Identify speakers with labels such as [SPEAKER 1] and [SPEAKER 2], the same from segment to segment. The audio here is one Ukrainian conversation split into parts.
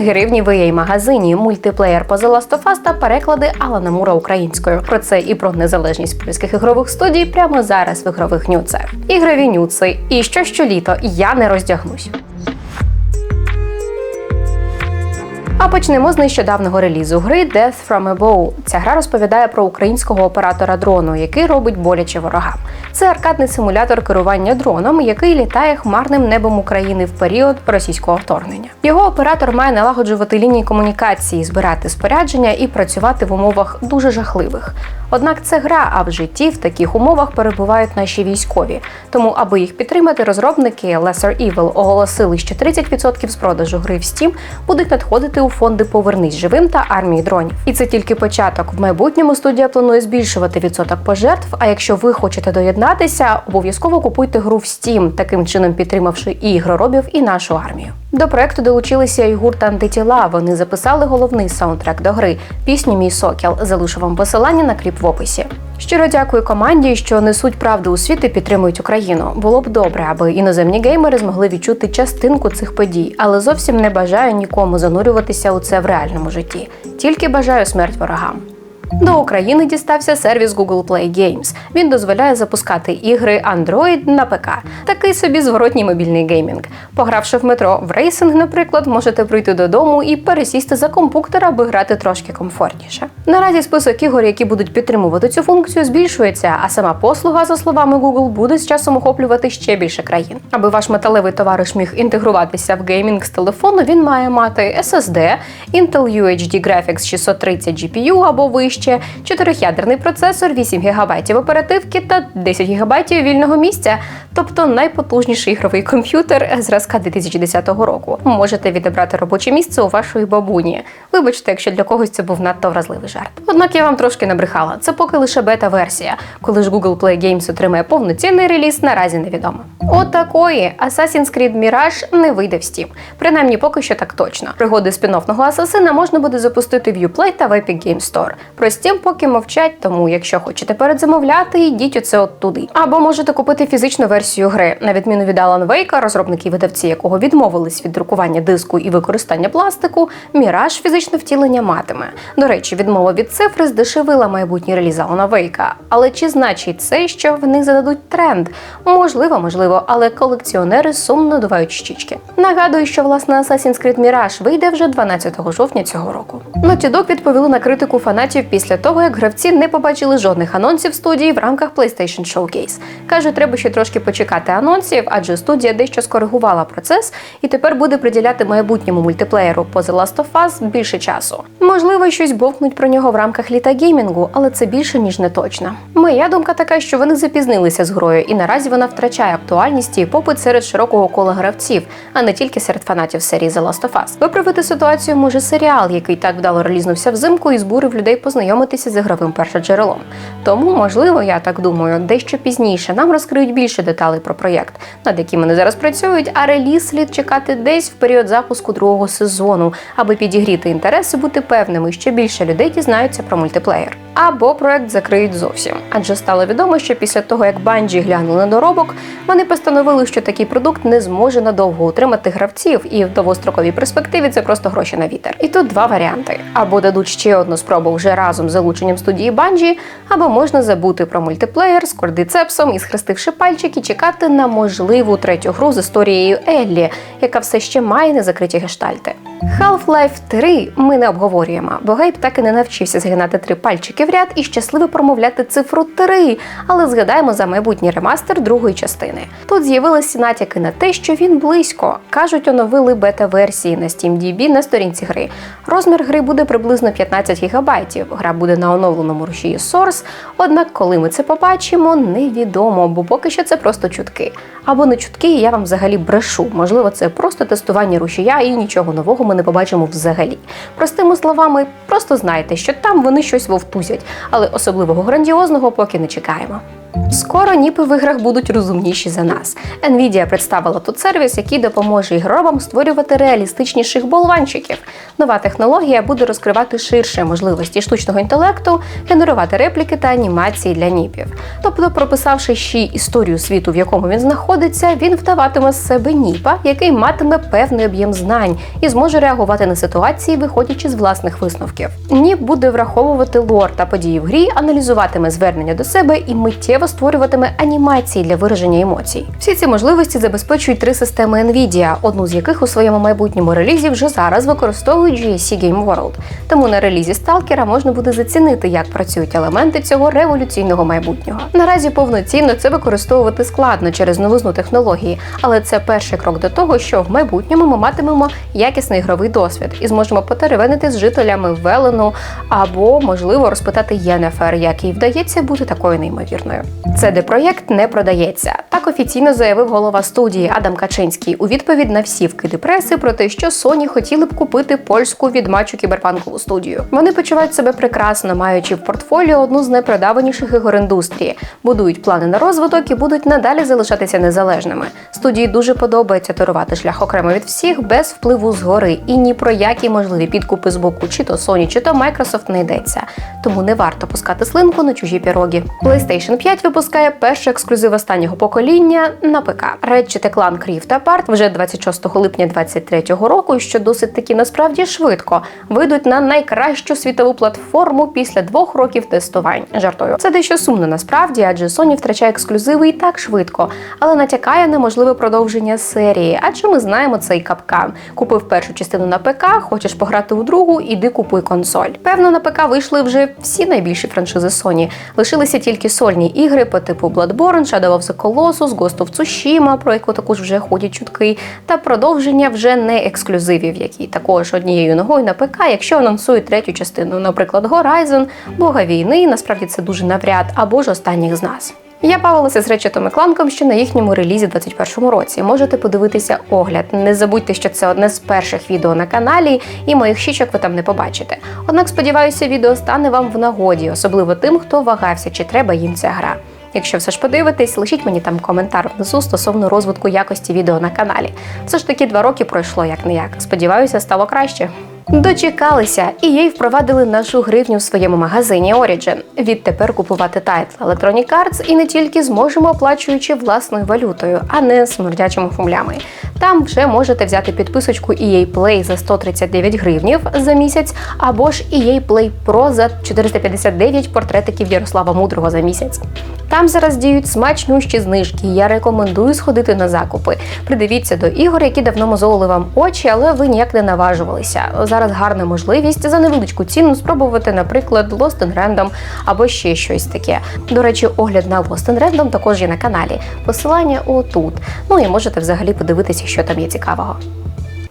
[SPEAKER 1] гривні в магазині, мультиплеєр по The та переклади Алана Мура українською. Про це і про незалежність польських ігрових студій прямо зараз в ігрових нюцах. Ігрові нюци. І що щоліто я не роздягнусь. А почнемо з нещодавнього релізу гри Death from a Bow. Ця гра розповідає про українського оператора дрону, який робить боляче ворогам. Це аркадний симулятор керування дроном, який літає хмарним небом України в період російського вторгнення. Його оператор має налагоджувати лінії комунікації, збирати спорядження і працювати в умовах дуже жахливих. Однак це гра, а в житті в таких умовах перебувають наші військові. Тому, аби їх підтримати, розробники Lesser Evil оголосили, що 30% з продажу гри в Steam будуть надходити у фонди Повернись живим та армії дронів. І це тільки початок. В майбутньому студія планує збільшувати відсоток пожертв. А якщо ви хочете доєднатися, обов'язково купуйте гру в Steam, таким чином підтримавши і ігроробів, і нашу армію. До проекту долучилися і гурт антитіла. Вони записали головний саундтрек до гри пісню Мій сокіл. Залишу вам посилання на кліп в описі. Щиро дякую команді, що несуть правду у світ і підтримують Україну. Було б добре, аби іноземні геймери змогли відчути частинку цих подій, але зовсім не бажаю нікому занурюватися у це в реальному житті. Тільки бажаю смерть ворогам. До України дістався сервіс Google Play Games. Він дозволяє запускати ігри Android на ПК. Такий собі зворотній мобільний геймінг. Погравши в метро в рейсинг, наприклад, можете прийти додому і пересісти за комп'ютер, аби грати трошки комфортніше. Наразі список ігор, які будуть підтримувати цю функцію, збільшується, а сама послуга, за словами Google, буде з часом охоплювати ще більше країн. Аби ваш металевий товариш міг інтегруватися в геймінг з телефону, він має мати SSD, Intel UHD Graphics 630 GPU або вище, 4-ядерний процесор, 8 ГБ оперативки та 10 ГБ вільного місця, тобто найпотужніший ігровий комп'ютер зразка 2010 року. Можете відібрати робоче місце у вашої бабуні. Вибачте, якщо для когось це був надто вразливий жарт. Однак я вам трошки набрехала. Це поки лише бета-версія. Коли ж Google Play Games отримає повноцінний реліз, наразі невідомо. От такої Assassin's Creed Mirage не вийде в Steam. Принаймні, поки що так точно. Пригоди спін-оффного асасина можна буде запустити в Uplay та в Epic Games Store. Про Steam поки мовчать, тому якщо хочете передзамовляти, йдіть оце от туди. Або можете купити фізичну версію гри. На відміну від Alan Wake, розробники і видавці якого відмовились від друкування диску і використання пластику, Mirage фізичне втілення матиме. До речі, відмова від цифри здешевила майбутній реліз Alan Wake. Але чи значить це, що в них зададуть тренд? Можливо, можливо, але колекціонери сумно надувають щічки. Нагадую, що власне Assassin's Creed Mirage вийде вже 12 жовтня цього року. Naughty відповіли на критику фанатів після того, як гравці не побачили жодних анонсів студії в рамках PlayStation Showcase. Каже, треба ще трошки почекати анонсів, адже студія дещо скоригувала процес і тепер буде приділяти майбутньому мультиплеєру по The Last of Us більше часу. Можливо, щось бовкнуть про нього в рамках літа геймінгу, але це більше ніж не точно. Моя думка така, що вони запізнилися з грою, і наразі вона втрачає актуальність і попит серед широкого кола гравців, а не тільки серед фанатів серії The Last of Us. Виправити ситуацію може серіал, який так вдало релізнувся взимку і збурив людей познайомитися з ігровим першоджерелом. Тому, можливо, я так думаю, дещо пізніше нам розкриють більше деталей про проєкт, над яким вони зараз працюють, а реліз слід чекати десь в період запуску другого сезону, аби підігріти інтерес і бути певними, що більше людей дізнаються про мультиплеєр. Або проект закриють зовсім. Адже стало відомо, що після того, як Банджі глянули на доробок, вони постановили, що такий продукт не зможе надовго утримати гравців, і в довгостроковій перспективі це просто гроші на вітер. І тут два варіанти: або дадуть ще одну спробу вже разом з залученням студії Банджі, або можна забути про мультиплеєр з кордицепсом і схрестивши пальчики, чекати на можливу третю гру з історією Еллі, яка все ще має незакриті гештальти. Half-Life 3 ми не обговорюємо, бо Гейб так і не навчився згинати три пальчики в ряд і щасливо промовляти цифру 3, але згадаємо за майбутній ремастер другої частини. Тут з'явилися натяки на те, що він близько. Кажуть, оновили бета-версії на SteamDB на сторінці гри. Розмір гри буде приблизно 15 ГБ. Гра буде на оновленому рушії Source, однак, коли ми це побачимо, невідомо, бо поки що це просто чутки. Або не чутки, я вам взагалі брешу. Можливо, це просто тестування рушія і нічого нового ми не побачимо взагалі. Простими словами, просто знайте, що там вони щось вовтузять, але особливого грандіозного поки не чекаємо. Скоро ніпи в іграх будуть розумніші за нас. Nvidia представила тут сервіс, який допоможе ігробам створювати реалістичніших болванчиків. Нова технологія буде розкривати ширше можливості штучного інтелекту, генерувати репліки та анімації для ніпів. Тобто, прописавши ще історію світу, в якому він знаходиться, він вдаватиме з себе ніпа, який матиме певний об'єм знань і зможе реагувати на ситуації, виходячи з власних висновків. Ніп буде враховувати лор та події в грі, аналізуватиме звернення до себе і миттєво створюватиме анімації для вираження емоцій. Всі ці можливості забезпечують три системи Nvidia, одну з яких у своєму майбутньому релізі вже зараз використовують GSC Game World. Тому на релізі Сталкера можна буде зацінити, як працюють елементи цього революційного майбутнього. Наразі повноцінно це використовувати складно через новизну технології, але це перший крок до того, що в майбутньому ми матимемо якісний ігровий досвід і зможемо потеревенити з жителями Велену або, можливо, розпитати Єнефер, як їй вдається бути такою неймовірною. Cd проєкт не продається. Офіційно заявив голова студії Адам Качинський у відповідь на всі вкиди преси про те, що Sony хотіли б купити польську відмачу кіберпанкову студію. Вони почувають себе прекрасно, маючи в портфоліо одну з найпродаваніших ігор індустрії, будують плани на розвиток і будуть надалі залишатися незалежними. Студії дуже подобається турувати шлях окремо від всіх без впливу згори, і ні про які можливі підкупи з боку, чи то Sony, чи то Microsoft не йдеться. Тому не варто пускати слинку на чужі піроги. PlayStation 5 випускає перший ексклюзив останнього покоління на ПК. Ratchet Clank Rift Apart вже 26 липня 2023 року, що досить таки насправді швидко вийдуть на найкращу світову платформу після двох років тестувань. Жартую. Це дещо сумно насправді, адже Sony втрачає ексклюзиви і так швидко, але натякає на можливе продовження серії. Адже ми знаємо цей капкан. Купив першу частину на ПК, хочеш пограти у другу, іди купуй консоль. Певно, на ПК вийшли вже всі найбільші франшизи Sony. Лишилися тільки сольні ігри по типу Bloodborne, Shadow of the Colossus, Ghost of Tsushima, про яку також вже ходять чутки, та продовження вже не ексклюзивів, які також однією ногою на ПК, якщо анонсують третю частину, наприклад, Horizon, Бога війни, насправді це дуже навряд, або ж останніх з нас. Я бавилася з Речетом і Кланком ще на їхньому релізі в 21-му році. Можете подивитися огляд. Не забудьте, що це одне з перших відео на каналі, і моїх щічок ви там не побачите. Однак, сподіваюся, відео стане вам в нагоді, особливо тим, хто вагався, чи треба їм ця гра. Якщо все ж подивитесь, лишіть мені там коментар внизу стосовно розвитку якості відео на каналі. Все ж таки два роки пройшло як не як. Сподіваюся, стало краще. Дочекалися, і їй впровадили нашу гривню в своєму магазині Origin. Відтепер купувати тайтл Electronic Arts і не тільки зможемо оплачуючи власною валютою, а не смердячими фумлями. Там вже можете взяти підписочку EA Play за 139 гривнів за місяць, або ж EA Play Pro за 459 портретиків Ярослава Мудрого за місяць. Там зараз діють смачнющі знижки. Я рекомендую сходити на закупи. Придивіться до ігор, які давно мозолили вам очі, але ви ніяк не наважувалися. Зараз гарна можливість за невеличку ціну спробувати, наприклад, Lost in Random або ще щось таке. До речі, огляд на Lost in Random також є на каналі. Посилання отут. Ну і можете взагалі подивитися, що там є цікавого.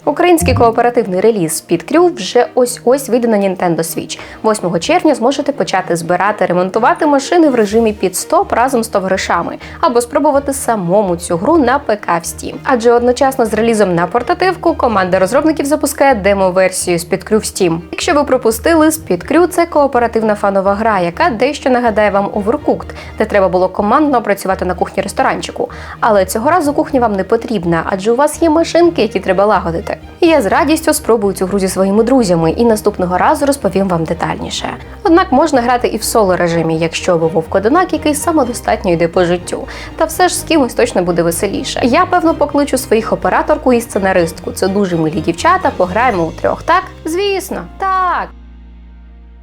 [SPEAKER 1] Український кооперативний реліз Speed вже ось-ось вийде на Nintendo Switch. 8 червня зможете почати збирати, ремонтувати машини в режимі під стоп разом з товаришами, або спробувати самому цю гру на ПК в Steam. Адже одночасно з релізом на портативку команда розробників запускає демо-версію Speed в Steam. Якщо ви пропустили, Speed це кооперативна фанова гра, яка дещо нагадає вам Overcooked, де треба було командно працювати на кухні ресторанчику. Але цього разу кухня вам не потрібна, адже у вас є машинки, які треба лагодити. І я з радістю спробую цю гру зі своїми друзями і наступного разу розповім вам детальніше. Однак можна грати і в соло режимі, якщо ви вовкодинак, який самодостатньо йде по життю. Та все ж з кимось точно буде веселіше. Я певно покличу своїх операторку і сценаристку. Це дуже милі дівчата. Пограємо у трьох. Так, звісно, так.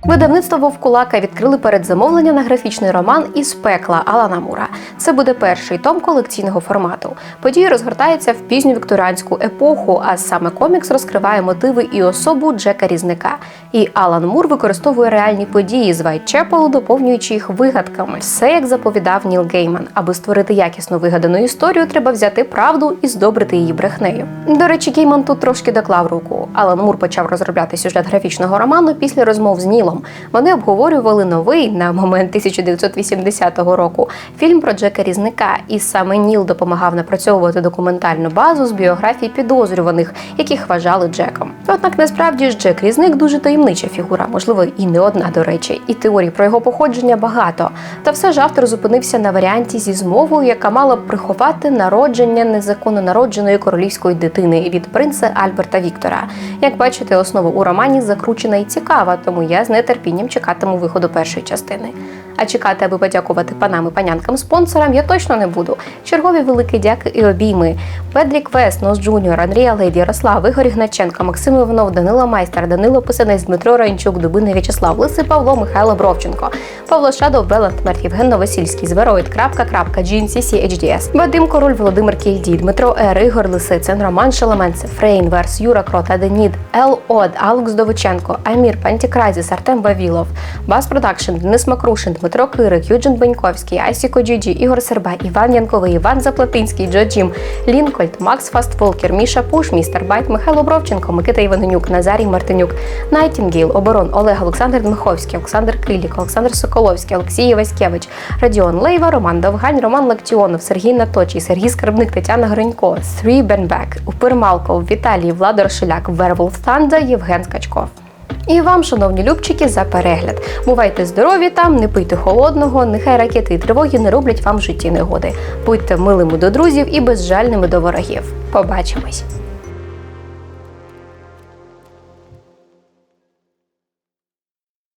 [SPEAKER 1] Видавництво Вовкулака відкрили передзамовлення на графічний роман із пекла Алана Мура. Це буде перший том колекційного формату. Події розгортаються в пізню вікторіанську епоху, а саме комікс розкриває мотиви і особу Джека Різника. І Алан Мур використовує реальні події з Вайтчепелу, доповнюючи їх вигадками. Все як заповідав Ніл Гейман. Аби створити якісно вигадану історію, треба взяти правду і здобрити її брехнею. До речі, Гейман тут трошки доклав руку. Алан Мур почав розробляти сюжет графічного роману після розмов з Нілом. Столом. Вони обговорювали новий на момент 1980 року фільм про Джека Різника, і саме Ніл допомагав напрацьовувати документальну базу з біографій підозрюваних, яких вважали Джеком. Однак насправді ж Джек Різник дуже таємнича фігура, можливо, і не одна до речі, і теорій про його походження багато. Та все ж автор зупинився на варіанті зі змовою, яка мала б приховати народження незаконно народженої королівської дитини від принца Альберта Віктора. Як бачите, основа у романі закручена і цікава, тому я з нетерпінням чекатиму виходу першої частини. А чекати, аби подякувати панам і панянкам спонсорам, я точно не буду. Чергові великі дяки і обійми. Педрік Вест, Нос Джуніор, Андрія Лейд, Ярослав, Ігор Ігначенко, Максим Іванов, Данило Майстер, Данило Писанець, Дмитро Раїнчук, Дубина В'ячеслав, Лисий Павло, Михайло Бровченко, Павло Шадов, Беланд, Мерть, Євген Новосільський, Звероїд, крапка, крапка, GNCC, HDS, Вадим Король, Володимир Кільдій, Дмитро Р, Ігор Лисицин, Роман Шелеменцев, Фрейн, Верс, Юра Крот, Аденід, Ел Од, Алекс Довиченко, Амір, Пантікрайзіс, Артем Бавілов, Бас Продакшн, Денис Макрушин, Дмитро Кирик, Юджин Беньковський, Айсіко Джіджі, Ігор Серба, Іван Янковий, Іван Заплатинський, Джо Джім, Лінкольд, Макс Фастфолкер, Міша Пуш, Містер Байт, Михайло Бровченко, Микита Іваненюк, Назарій Мартинюк, Найтінгейл, Оборон, Олег Олександр Дмиховський, Олександр Крилік, Олександр Соколовський, Олексій Васькевич, Радіон Лейва, Роман Довгань, Роман Лактіонов, Сергій Наточий, Сергій Скарбник, Тетяна Гринько, Срі Бенбек, Упир Малков, Віталій Владор Шиляк, Верволф Танда, Євген Скачков. І вам, шановні любчики, за перегляд. Бувайте здорові там, не пийте холодного, нехай ракети і тривоги не роблять вам житті негоди. Будьте милими до друзів і безжальними до ворогів. Побачимось!